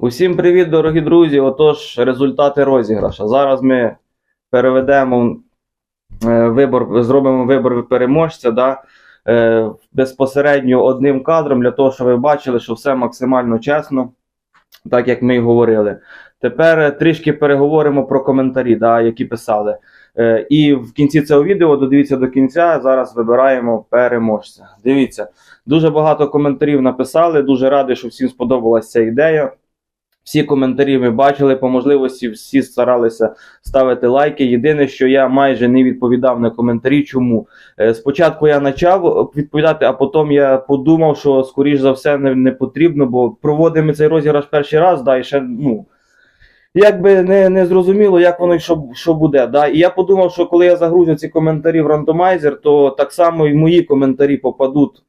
Усім привіт, дорогі друзі! Отож, результати розіграша. Зараз ми переведемо е, вибор, зробимо вибор переможця да, е, безпосередньо одним кадром для того, щоб ви бачили, що все максимально чесно, так як ми і говорили. Тепер е, трішки переговоримо про коментарі, да, які писали. І в кінці цього відео додивіться до кінця. Зараз вибираємо переможця. Дивіться, дуже багато коментарів написали. Дуже радий, що всім сподобалася ця ідея. Всі коментарі ми бачили по можливості, всі старалися ставити лайки. Єдине, що я майже не відповідав на коментарі. Чому? Е, Спочатку я почав відповідати, а потім я подумав, що скоріш за все не, не потрібно, бо проводимо цей розіграш перший раз, да, і ще ну. Якби не, не зрозуміло, як воно і що, що буде. Да? І я подумав, що коли я загрузю ці коментарі в рандомайзер, то так само і мої коментарі попадуть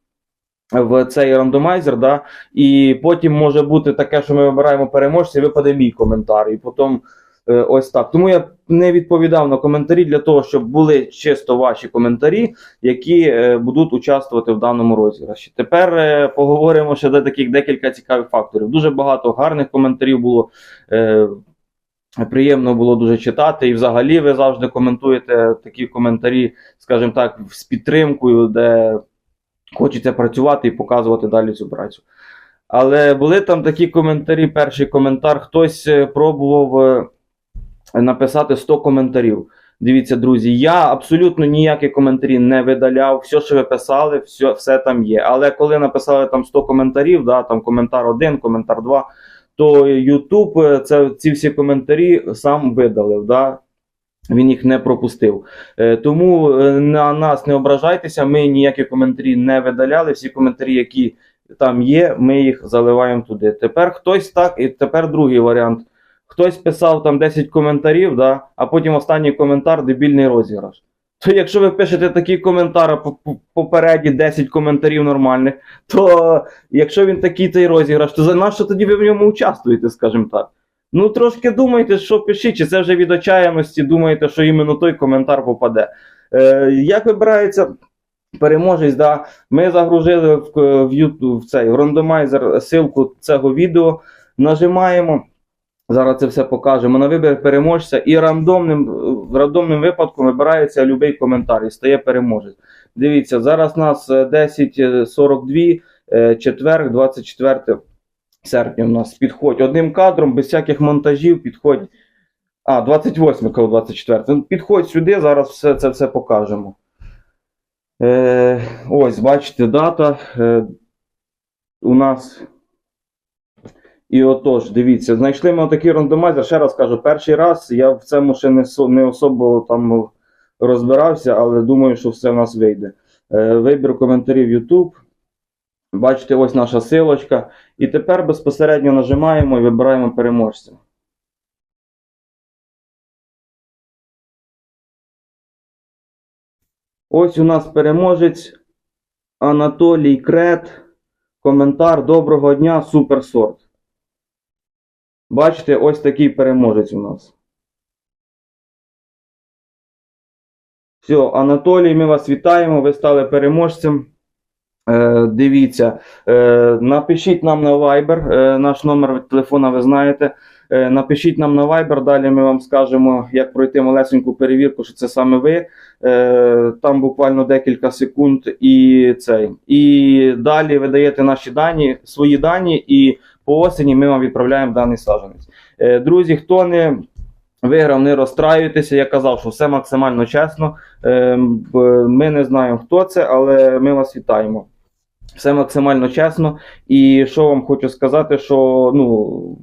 в цей рандомайзер, да, і потім може бути таке, що ми вибираємо переможця, і випаде мій коментар. І потім е, ось так. Тому я не відповідав на коментарі для того, щоб були чисто ваші коментарі, які е, будуть участвувати в даному розіграші. Тепер е, поговоримо ще до таких декілька цікавих факторів. Дуже багато гарних коментарів було. Е, Приємно було дуже читати, і взагалі ви завжди коментуєте такі коментарі, скажімо так, з підтримкою, де хочеться працювати і показувати далі цю працю. Але були там такі коментарі. Перший коментар, хтось е, пробував е, написати 100 коментарів. Дивіться, друзі, я абсолютно ніякі коментарі не видаляв. Все, що ви писали, все, все там є. Але коли написали там 100 коментарів, да, там коментар 1, коментар 2, то YouTube е, це, ці всі коментарі сам видалив. Да? Він їх не пропустив. Е, Тому е, на нас не ображайтеся, ми ніякі коментарі не видаляли. Всі коментарі, які там є, ми їх заливаємо туди. Тепер хтось так, і тепер другий варіант. Хтось писав там 10 коментарів, да, а потім останній коментар дебільний розіграш. То якщо ви пишете такі коментарі по- по- попереді 10 коментарів нормальних, то якщо він такий цей розіграш, то за нащо тоді ви в ньому участвуєте, скажімо так. Ну, трошки думайте, що пишіть, чи це вже від отчаяності думаєте, що іменно той коментар попаде. Е, як вибирається переможець, да, ми загрузили в, в, в цей в рандомайзер ссылку цього відео, нажимаємо. Зараз це все покажемо на вибір переможця, і рандомним, рандомним випадком вибирається будь-який коментар і стає переможець. Дивіться, зараз у нас е, 10.42, е, четверг, 24 серпня у нас підходь одним кадром, без всяких монтажів, підходь. А, 28 кажу, 24. Ну, Підходь сюди, зараз все це все покажемо. Е, ось, бачите, дата е, у нас. І отож, дивіться, знайшли ми отакий рандомайзер. Ще раз кажу, перший раз я в цьому ще не, не особо там розбирався, але думаю, що все в нас вийде. Е, вибір коментарів YouTube. Бачите, ось наша силочка. І тепер безпосередньо нажимаємо і вибираємо переможця. Ось у нас переможець Анатолій Крет. Коментар Доброго дня, суперсорт. Бачите, ось такий переможець у нас. Все, Анатолій, ми вас вітаємо. Ви стали переможцем. Е, дивіться, е, напишіть нам на Viber, е, наш номер телефона ви знаєте. Напишіть нам на Viber, далі ми вам скажемо, як пройти малесеньку перевірку, що це саме ви. Там буквально декілька секунд і цей. І далі ви даєте наші дані, свої дані, і по осені ми вам відправляємо даний саджанець. Друзі, хто не виграв, не розстраюйтеся. Я казав, що все максимально чесно. Ми не знаємо, хто це, але ми вас вітаємо. Все максимально чесно. І що вам хочу сказати, що ну.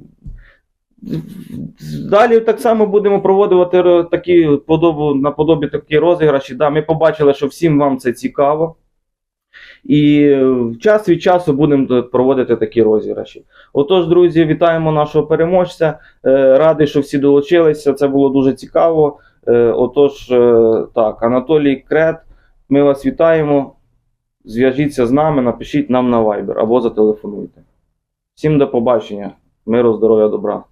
Далі так само будемо проводити ро- такі подобу, наподобі такі розіграші. Да, ми побачили, що всім вам це цікаво. І е, час від часу будемо проводити такі розіграші. Отож, друзі, вітаємо нашого переможця. Е, Радий, що всі долучилися. Це було дуже цікаво. Е, Отож, так, Анатолій Крет, ми вас вітаємо. Зв'яжіться з нами, напишіть нам на Viber або зателефонуйте. Всім до побачення. Миру, здоров'я, добра.